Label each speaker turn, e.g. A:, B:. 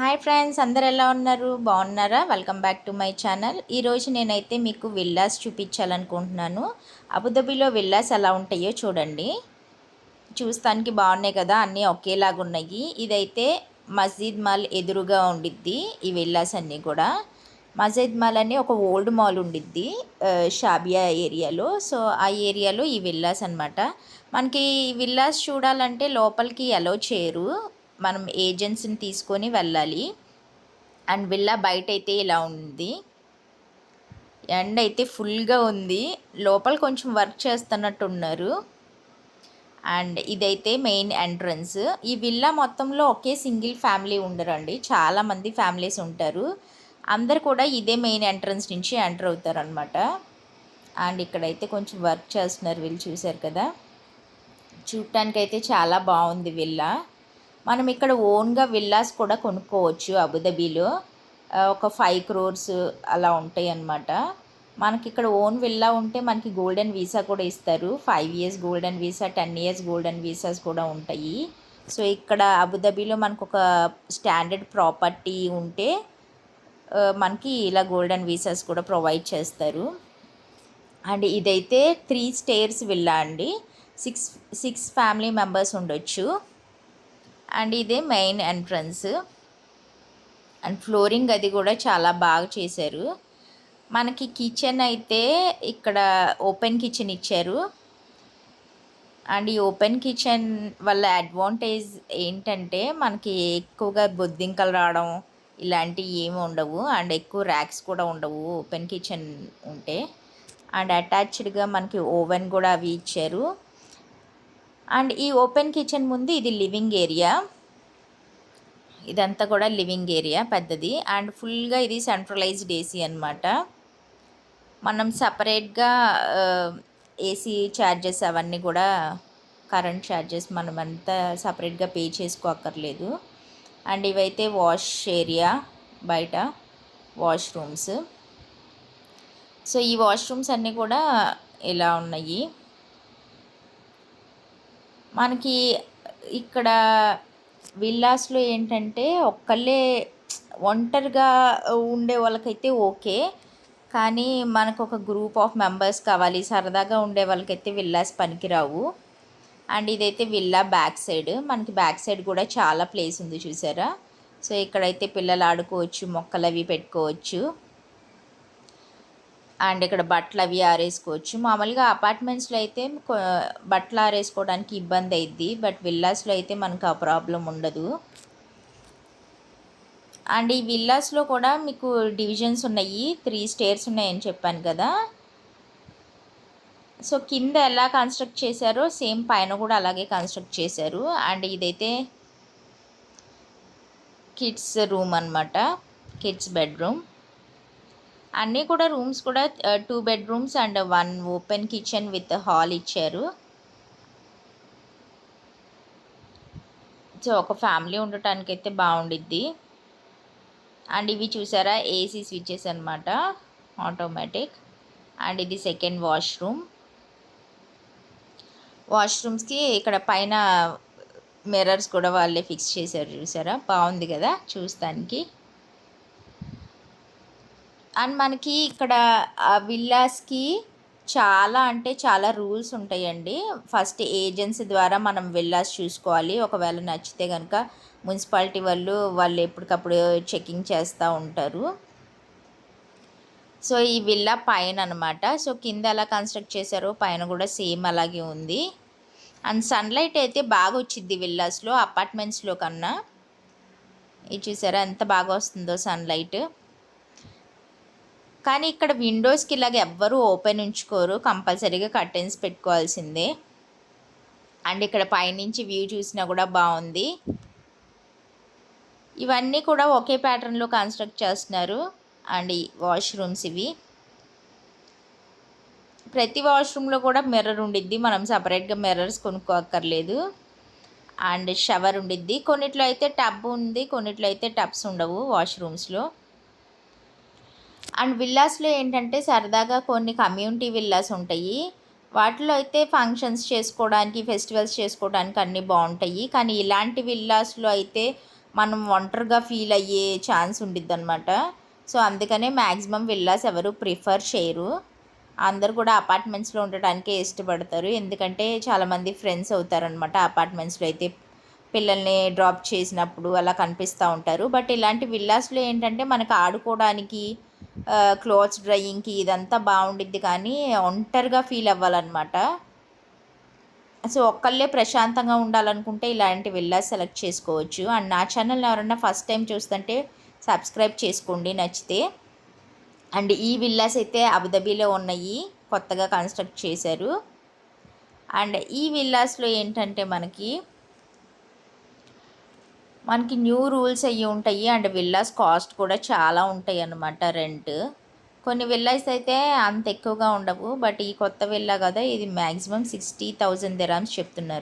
A: Hi friends అందరు ఎలా ఉన్నారు? బాగున్నారా? Welcome back to my channel. ఈరోజు నేనైతే మీకు విల్లాస్ చూపించాలనుకుంటున్నాను. అబుదాబిలో విల్లాస్ ఎలా ఉంటాయో చూడండి. చూస్తానికి బాగున్నాయి కదా అన్నీ ఒకేలాగా ఉన్నాయి. ఇదైతే మస్జిద్ మాల్ ఎదురుగా ఉండిద్ది ఈ విల్లాస్ అన్నీ కూడా. మస్జిద్ మాల్ అని ఒక ఓల్డ్ మాల్ ఉండిద్ది షాబియా ఏరియాలో. సో ఆ ఏరియాలో ఈ విల్లాస్ అనమాట మనకి విల్లాస్ చూడాలంటే లోపలికి అలో చేయరు. మనం ఏజెన్సీని తీసుకొని వెళ్ళాలి. అండ్ విల్లా బయట అయితే ఇలా ఉంది. ఎండ్ అయితే ఫుల్గా ఉంది. లోపల కొంచెం వర్క్ చేస్తున్నట్టు ఉన్నారు అండ్ ఇదైతే మెయిన్ ఎంట్రన్స్ ఈ విల్లా మొత్తంలో ఒకే సింగిల్ ఫ్యామిలీ ఉండరండి. చాలామంది ఫ్యామిలీస్ ఉంటారు. అందరు కూడా ఇదే మెయిన్ ఎంట్రన్స్ నుంచి ఎంటర్ అవుతారు అనమాట అండ్ ఇక్కడైతే కొంచెం వర్క్ చేస్తున్నారు వీళ్ళు చూశారు కదా. చూడటానికైతే అయితే చాలా బాగుంది విల్లా మనం ఇక్కడ ఓన్గా విల్లాస్ కూడా కొనుక్కోవచ్చు అబుదాబీలో. ఒక ఫైవ్ క్రోర్స్ అలా ఉంటాయి అన్నమాట. మనకి ఇక్కడ ఓన్ విల్లా ఉంటే మనకి గోల్డెన్ వీసా కూడా ఇస్తారు. Five years golden visa ten years golden visas కూడా ఉంటాయి. సో ఇక్కడ అబుదాబీలో మనకు ఒక స్టాండర్డ్ ప్రాపర్టీ ఉంటే మనకి ఇలా గోల్డెన్ వీసాస్ కూడా ప్రొవైడ్ చేస్తారు. అండ్ ఇదైతే త్రీ స్టేర్స్ విల్లా అండి. సిక్స్ సిక్స్ ఫ్యామిలీ మెంబర్స్ ఉండొచ్చు. అండ్ ఇదే మెయిన్ ఎంట్రన్స్. అండ్ ఫ్లోరింగ్ అది కూడా చాలా బాగా చేశారు. మనకి కిచెన్ అయితే ఇక్కడ ఓపెన్ కిచెన్ ఇచ్చారు. అండ్ ఈ ఓపెన్ కిచెన్ వల్ల అడ్వాంటేజ్ ఏంటంటే మనకి ఎక్కువగా బొద్దింకలు రావడం ఇలాంటివి ఏమి ఉండవు. అండ్ ఎక్కువ ర్యాక్స్ కూడా ఉండవు ఓపెన్ కిచెన్ ఉంటే. అండ్ అటాచ్డ్గా మనకి ఓవెన్ కూడా అవి ఇచ్చారు. అండ్ ఈ ఓపెన్ కిచెన్ ముందు ఇది లివింగ్ ఏరియా. ఇదంతా కూడా లివింగ్ ఏరియా పెద్దది. అండ్ ఫుల్గా ఇది సెంట్రలైజ్డ్ ఏసీ అనమాట మనం సపరేట్గా ఏసీ ఛార్జెస్ అవన్నీ కూడా కరెంట్ ఛార్జెస్ మనం అంతా సపరేట్గా పే చేసుకోక్కర్లేదు. అండ్ ఇవైతే వాష్ ఏరియా బయట వాష్రూమ్స్ సో ఈ వాష్రూమ్స్ అన్నీ కూడా ఇలా ఉన్నాయి. మనకి ఇక్కడ విల్లాస్లో ఏంటంటే ఒక్కళ్ళే ఒంటరిగా ఉండే వాళ్ళకైతే ఓకే. కానీ మనకు ఒక గ్రూప్ ఆఫ్ మెంబర్స్ కావాలి. సరదాగా ఉండే వాళ్ళకైతే విల్లాస్ పనికిరావు. అండ్ ఇదైతే విల్లా బ్యాక్ సైడ్. మనకి బ్యాక్ సైడ్ కూడా చాలా ప్లేస్ ఉంది చూసారా? సో ఇక్కడైతే పిల్లలు ఆడుకోవచ్చు మొక్కలు అవి పెట్టుకోవచ్చు. అండ్ ఇక్కడ బట్టలు అవి ఆరేసుకోవచ్చు. మామూలుగా అపార్ట్మెంట్స్లో అయితే బట్టలు ఆరేసుకోవడానికి ఇబ్బంది అయింది బట్ విల్లాస్లో అయితే మనకు ఆ ప్రాబ్లం ఉండదు. అండ్ ఈ విల్లాస్లో కూడా మీకు డివిజన్స్ ఉన్నాయి. త్రీ స్టేర్స్ ఉన్నాయని చెప్పాను కదా. సో కింద ఎలా కన్స్ట్రక్ట్ చేశారో సేమ్ పైన కూడా అలాగే కన్స్ట్రక్ట్ చేశారు. అండ్ ఇదైతే కిడ్స్ రూమ్ అన్నమాట. Kids bedroom. అన్నీ కూడా రూమ్స్ కూడా two bedrooms and one open kitchen with hall ఇచ్చారు. సో ఒక ఫ్యామిలీ ఉండటానికి అయితే బాగుండిద్ది. అండ్ ఇవి చూసారా? ఏసీ స్విచెస్ అనమాట ఆటోమేటిక్ అండ్ ఇది సెకండ్ వాష్రూమ్ వాష్రూమ్స్కి ఇక్కడ పైన మిర్రర్స్ కూడా వాళ్ళే ఫిక్స్ చేశారు చూసారా? బాగుంది కదా చూస్తానికి. అండ్ మనకి ఇక్కడ ఆ విల్లాస్కి చాలా అంటే చాలా రూల్స్ ఉంటాయండి. ఫస్ట్ ఏజెన్సీ ద్వారా మనం విల్లాస్ చూసుకోవాలి. ఒకవేళ నచ్చితే కనుక మున్సిపాలిటీ వాళ్ళు వాళ్ళు ఎప్పటికప్పుడు చెకింగ్ చేస్తూ ఉంటారు. సో ఈ విల్లా పైన అనమాట సో కింద ఎలా కన్స్ట్రక్ట్ చేశారో పైన కూడా సేమ్ అలాగే ఉంది. అండ్ సన్లైట్ అయితే బాగా వచ్చింది విల్లాస్లో అపార్ట్మెంట్స్లో కన్నా. ఇది చూసారా? ఎంత బాగా వస్తుందో సన్లైట్ కానీ ఇక్కడ విండోస్కి ఇలాగ ఎవ్వరూ ఓపెన్ ఉంచుకోరు. కంపల్సరీగా కర్టెన్స్ పెట్టుకోవాల్సిందే. అండ్ ఇక్కడ పైనుంచి వ్యూ చూసినా కూడా బాగుంది. ఇవన్నీ కూడా ఒకే ప్యాటర్న్లో కన్స్ట్రక్ట్ చేస్తున్నారు. అండ్ వాష్రూమ్స్ ఇవి. ప్రతి వాష్రూమ్లో కూడా మిర్రర్ ఉండిద్ది. మనం సపరేట్గా మిర్రర్స్ కొనుక్కోక్కర్లేదు. అండ్ షవర్ ఉండిద్ది. కొన్నిట్లో అయితే టబ్ ఉంది. కొన్నిట్లో అయితే టబ్స్ ఉండవు వాష్రూమ్స్లో. అండ్ విల్లాస్లో ఏంటంటే సరదాగా కొన్ని కమ్యూనిటీ విల్లాస్ ఉంటాయి. వాటిలో అయితే ఫంక్షన్స్ చేసుకోవడానికి ఫెస్టివల్స్ చేసుకోవడానికి అన్నీ బాగుంటాయి. కానీ ఇలాంటి విల్లాస్లో అయితే మనం ఒంటరిగా ఫీల్ అయ్యే ఛాన్స్ ఉండిద్ది అనమాట సో అందుకనే మ్యాక్సిమం విల్లాస్ ఎవరు ప్రిఫర్ చేయరు. అందరు కూడా అపార్ట్మెంట్స్లో ఉండటానికే ఇష్టపడతారు. ఎందుకంటే చాలామంది ఫ్రెండ్స్ అవుతారనమాట అపార్ట్మెంట్స్లో అయితే. పిల్లల్ని డ్రాప్ చేసినప్పుడు అలా కనిపిస్తూ ఉంటారు. బట్ ఇలాంటి విల్లాస్లో ఏంటంటే మనకు ఆడుకోవడానికి క్లోత్స్ డ్రయింగ్కి ఇదంతా బాగుండిద్ది కానీ ఒంటరిగా ఫీల్ అవ్వాలన్నమాట. సో ఒక్కళ్ళే ప్రశాంతంగా ఉండాలనుకుంటే ఇలాంటి విల్లాస్ సెలెక్ట్ చేసుకోవచ్చు. అండ్ నా ఛానల్ ఎవరన్నా ఫస్ట్ టైం చూస్తుంటే సబ్స్క్రైబ్ చేసుకోండి నచ్చితే. అండ్ ఈ విల్లాస్ అయితే అబుదాబీలో ఉన్నాయి కొత్తగా కన్స్ట్రక్ట్ చేశారు. అండ్ ఈ విల్లాస్లో ఏంటంటే మనకి మనకి న్యూ రూల్స్ అయ్యి ఉంటాయి. అండ్ విల్లాస్ కాస్ట్ కూడా చాలా ఉంటాయి అన్నమాట రెంట్. కొన్ని విల్లాస్ అయితే అంత ఎక్కువగా ఉండవు. బట్ ఈ కొత్త విల్లా కదా ఇది మ్యాక్సిమం సిక్స్టీ థౌజండ్ దిరామ్స్ చెప్తున్నారు.